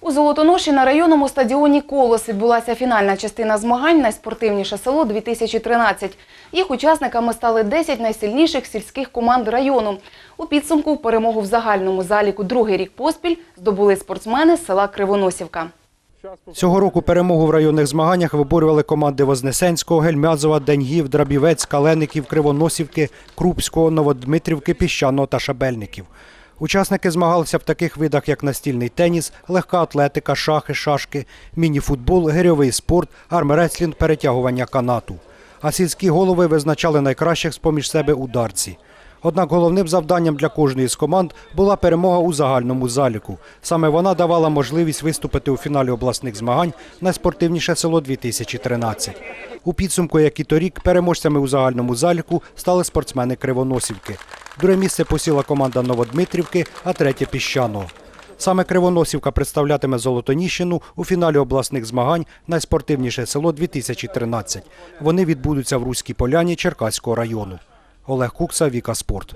У Золотоноші на районному стадіоні «Колос» відбулася фінальна частина змагань «Найспортивніше село-2013». Їх учасниками стали 10 найсильніших сільських команд району. У підсумку перемогу в загальному заліку другий рік поспіль здобули спортсмени з села Кривоносівка. Цього року перемогу в районних змаганнях виборювали команди Вознесенського, Гельмязова, Деньгів, Драбівець, Калеників, Кривоносівки, Крупського, Новодмитрівки, Піщаного та Шабельників. Учасники змагалися в таких видах, як настільний теніс, легка атлетика, шахи, шашки, мініфутбол, гирьовий спорт, армреслінг, перетягування канату. А сільські голови визначали найкращих з-поміж себе ударці. Однак головним завданням для кожної з команд була перемога у загальному заліку. Саме вона давала можливість виступити у фіналі обласних змагань найспортивніше село 2013. У підсумку, як і торік, переможцями у загальному заліку стали спортсмени Кривоносівки. Друге місце посіла команда Новодмитрівки, а третє Піщаного. Саме Кривоносівка представлятиме Золотоніщину у фіналі обласних змагань найспортивніше село 2013. Вони відбудуться в Руській Поляні Черкаського району. Олег Кукса, Віка Спорт.